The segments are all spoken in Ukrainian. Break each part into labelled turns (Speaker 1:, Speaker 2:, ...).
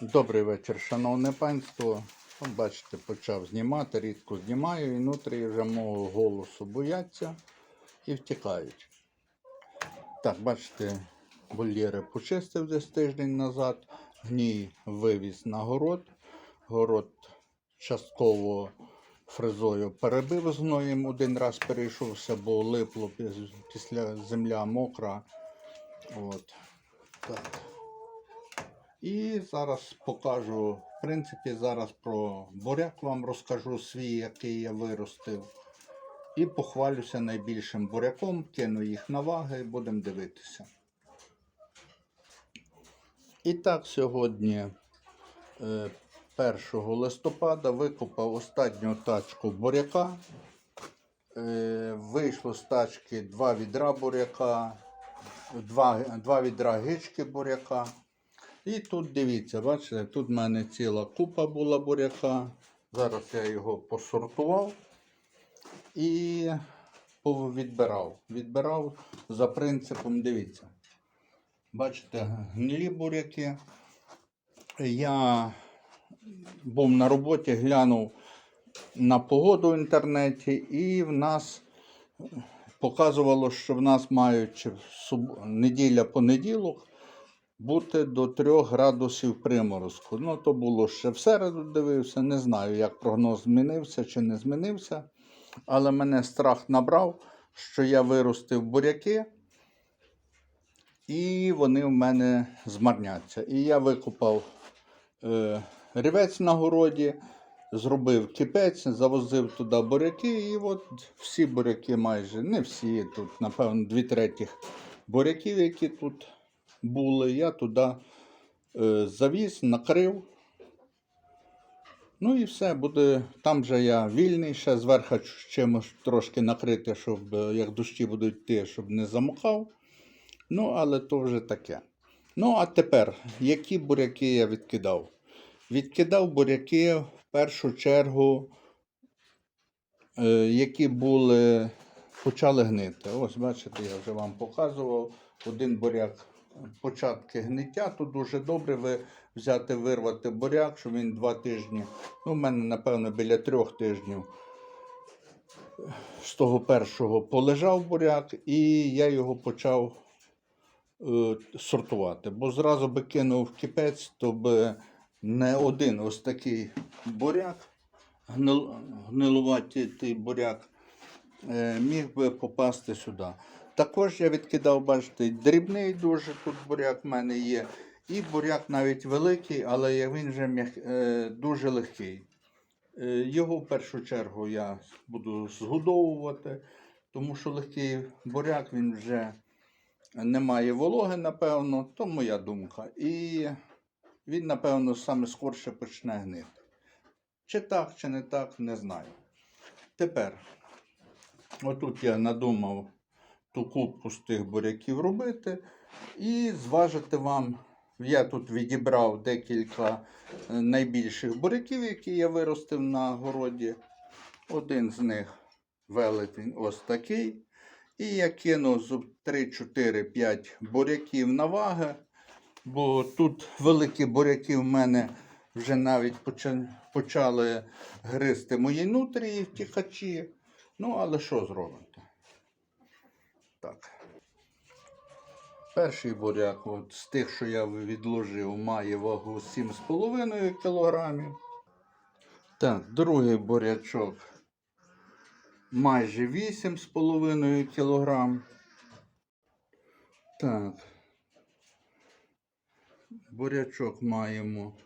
Speaker 1: Добрий вечір, шановне панство. Бачите, почав знімати, рідко знімаю, і внутрі вже мого голосу бояться і втікають. Так, бачите, вольєри почистив десь тиждень назад, гній вивіз на город. Город частково фрезою перебив з гноєм, один раз перейшовся, бо липло після земля мокра. От. Так. І зараз покажу, в принципі, зараз про буряк вам розкажу свій, який я виростив. І похвалюся найбільшим буряком, кину їх на ваги і будемо дивитися. І так, сьогодні, е, 1 листопада, викопав останню тачку буряка. Е, Вийшло з тачки два відра буряка, два, два відра гички буряка. І тут дивіться, бачите, тут в мене ціла купа була буряка. Зараз я його посортував і відбирав. Відбирав за принципом, дивіться. Бачите, гнилі буряки. Я був на роботі, глянув на погоду в інтернеті, і в нас показувало, що в нас мають суб- неділя понеділок бути до 3 градусів приморозку. Ну, то було ще в середу дивився, не знаю, як прогноз змінився чи не змінився. Але мене страх набрав, що я виростив буряки, і вони в мене змарняться. І я викопав е, рівець на городі, зробив кипець, завозив туди буряки, і от всі буряки майже, не всі, тут, напевно, дві третіх буряків, які тут були, я туди е, завіз, накрив. Ну і все, буде. Там же я вільний, ще зверху чимось трошки накрити, щоб е, як дощі будуть йти, щоб не замокав. Ну, але то вже таке. Ну, а тепер, які буряки я відкидав? Відкидав буряки в першу чергу, е, які були, почали гнити. Ось, бачите, я вже вам показував. Один буряк початки гниття, то дуже добре ви взяти, вирвати буряк, щоб він два тижні. Ну, в мене, напевно, біля трьох тижнів з того першого полежав буряк, і я його почав е, сортувати. Бо зразу би кинув в кипець, то би не один ось такий буряк, гнил, гнилуватий буряк, е, міг би попасти сюди. Також я відкидав, бачите, дрібний дуже тут буряк в мене є. І буряк навіть великий, але він вже м'як- е, дуже легкий. Е, Його в першу чергу я буду згодовувати, тому що легкий буряк він вже не має вологи, напевно, то моя думка. І він, напевно, саме скорше почне гнити. Чи так, чи не так, не знаю. Тепер, отут я надумав кубку з тих буряків робити і зважити вам. Я тут відібрав декілька е, найбільших буряків, які я виростив на городі. Один з них велетень ось такий. І я кину з 3, 4, 5 буряків на ваги, бо тут великі буряки в мене вже навіть почали гризти мої нутрії втікачі. Ну, але що зробити? Так. Перший буряк от, з тих, що я відложив, має вагу 7,5 кг. Так, другий бурячок майже 8,5 кг. Так. Бурячок маємо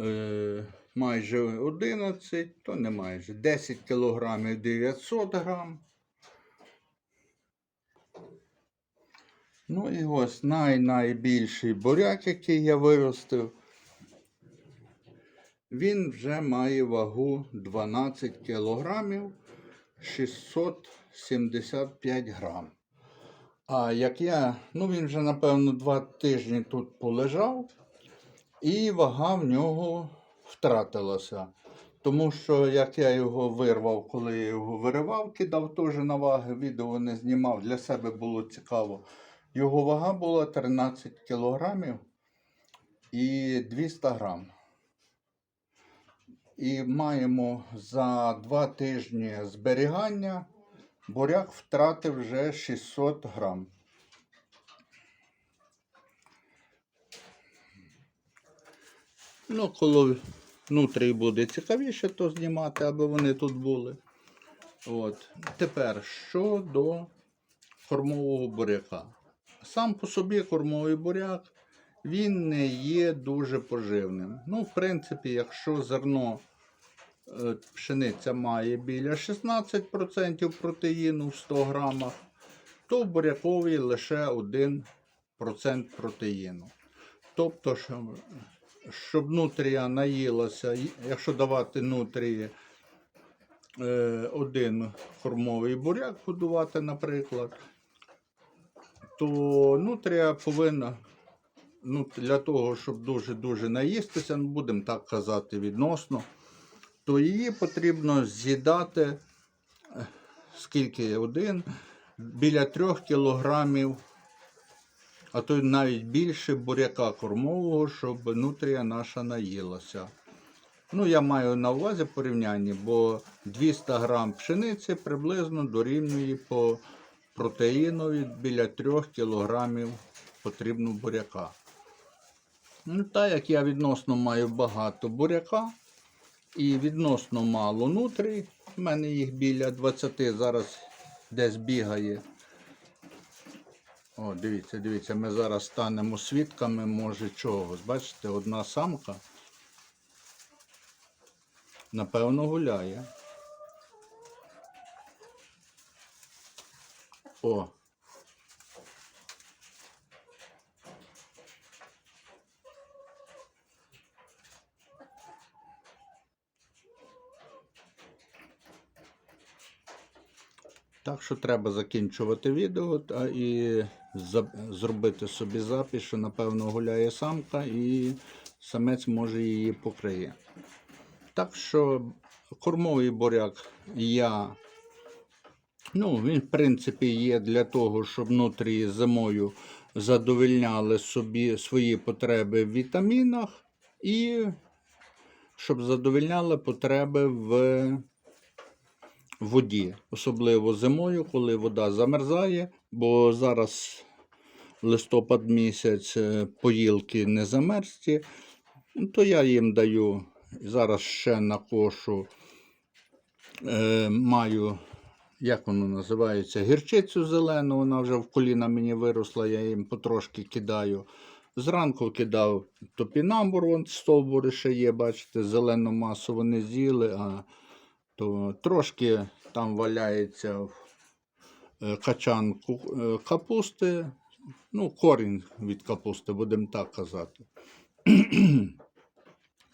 Speaker 1: е, майже 11, то не майже 10 кг 900 грам. Ну і ось най-найбільший буряк, який я виростив. Він вже має вагу 12 кілограмів 675 грам. А як я, ну він вже, напевно, два тижні тут полежав, і вага в нього втратилася. Тому що як я його вирвав, коли я його виривав, кидав теж на ваги, відео не знімав, для себе було цікаво. Його вага була 13 кілограмів. і 200 грам. І маємо за 2 тижні зберігання буряк втратив вже 600 грам. Ну, коли внутрі буде цікавіше, то знімати, аби вони тут були. От. Тепер щодо кормового буряка. Сам по собі кормовий буряк він не є дуже поживним. Ну, в принципі, якщо зерно е, пшениця має біля 16% протеїну в 100 грамах, то в буряковій лише 1% протеїну. Тобто, щоб, нутрія наїлася, якщо давати нутрії е, один кормовий буряк будувати, наприклад, то нутрія повинна ну, для того, щоб дуже-дуже наїстися, ну, будемо так казати відносно, то її потрібно з'їдати е, скільки один, біля 3 кілограмів, а то навіть більше буряка кормового, щоб нутрія наша наїлася. Ну, я маю на увазі порівняння, бо 200 грам пшениці приблизно дорівнює по протеїнові біля 3 кілограмів потрібно буряка. Ну, так як я відносно маю багато буряка і відносно мало нутрій, в мене їх біля 20 зараз десь бігає. О, дивіться, дивіться, ми зараз станемо свідками, може чогось. Бачите, одна самка, напевно, гуляє. О, Так що треба закінчувати відео та і зробити собі запис, що напевно гуляє самка і самець може її покриє. Так що кормовий буряк я. Ну, він, в принципі, є для того, щоб внутрі зимою задовольняли собі свої потреби в вітамінах і щоб задовольняли потреби в воді, особливо зимою, коли вода замерзає, бо зараз листопад місяць е, поїлки не замерзті, ну, то я їм даю. Зараз ще на кошу е, маю, як воно називається, гірчицю зелену, вона вже в коліна мені виросла, я їм потрошки кидаю. Зранку кидав топінамбур, вон стовбури ще є, бачите, зелену масу вони з'їли, а то трошки там валяється в- е, качан е, капусти, ну, корінь від капусти, будемо так казати.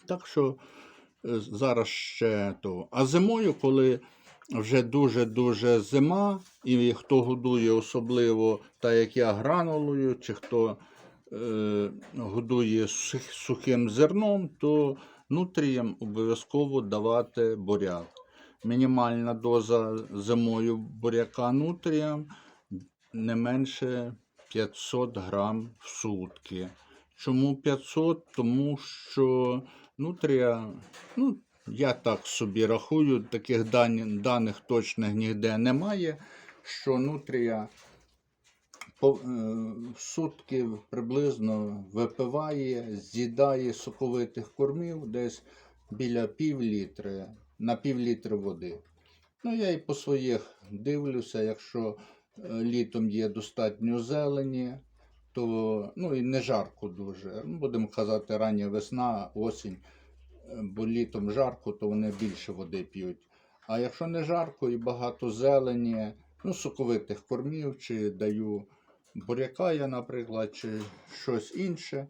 Speaker 1: так що е, зараз ще то. А зимою, коли вже дуже-дуже зима, і хто годує особливо, так як я гранулою, чи хто е, годує сухим зерном, то нутріям обов'язково давати буряк. Мінімальна доза зимою буряка нутріям не менше 500 грам в сутки. Чому 500? Тому що нутрія, ну, я так собі рахую, таких дані- даних точних ніде немає, що нутрія по, е, сутки приблизно випиває, з'їдає соковитих кормів десь біля пів на пів літри води. Ну, я і по своїх дивлюся, якщо е, літом є достатньо зелені, то ну і не жарко дуже. Будемо казати, рання весна, осінь, бо літом жарко, то вони більше води п'ють. А якщо не жарко і багато зелені, ну, соковитих кормів, чи даю буряка я, наприклад, чи щось інше,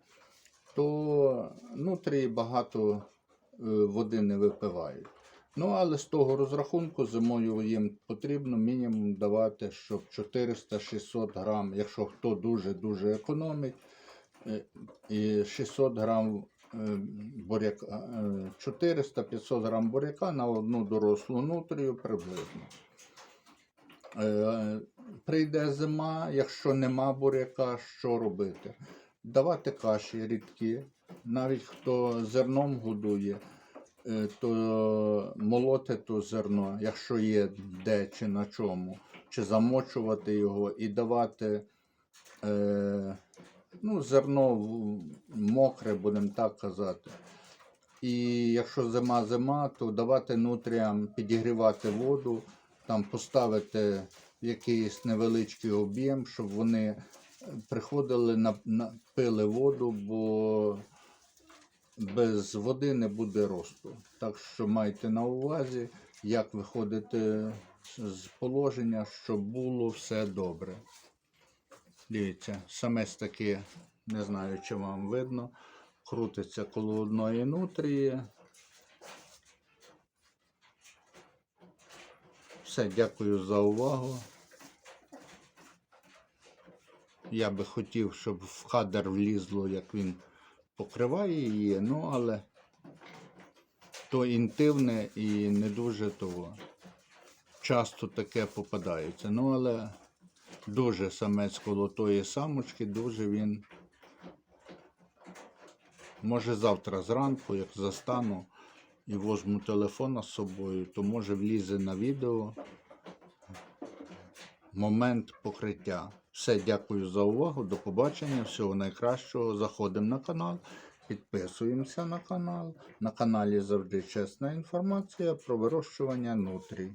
Speaker 1: то нутрії багато е, води не випивають. Ну, але з того розрахунку зимою їм потрібно мінімум давати, щоб 400-600 грам, якщо хто дуже-дуже економить, е, і 600 грам буряка, е, 400-500 грам буряка на одну дорослу нутрію приблизно. Е, Прийде зима, якщо нема буряка, що робити? давати каші рідкі. Навіть хто зерном годує, е, то молоти то зерно, якщо є де чи на чому, чи замочувати його і давати е, ну, зерно мокре, будемо так казати. І якщо зима зима, то давати нутріям підігрівати воду, там поставити якийсь невеличкий об'єм, щоб вони приходили пили воду, бо без води не буде росту. Так що майте на увазі, як виходити з положення, щоб було все добре. Дивіться, самець таки, не знаю, чи вам видно, крутиться коло одної нутрії. Все, дякую за увагу. Я би хотів, щоб в кадр влізло, як він покриває її, ну але то інтимне і не дуже того. Часто таке попадається. Ну, але дуже самець коло тої самочки, дуже він. Може завтра зранку, як застану і возьму телефон з собою, то може влізе на відео момент покриття. Все, дякую за увагу. До побачення. Всього найкращого. Заходимо на канал, підписуємося на канал. На каналі завжди чесна інформація про вирощування нутрій.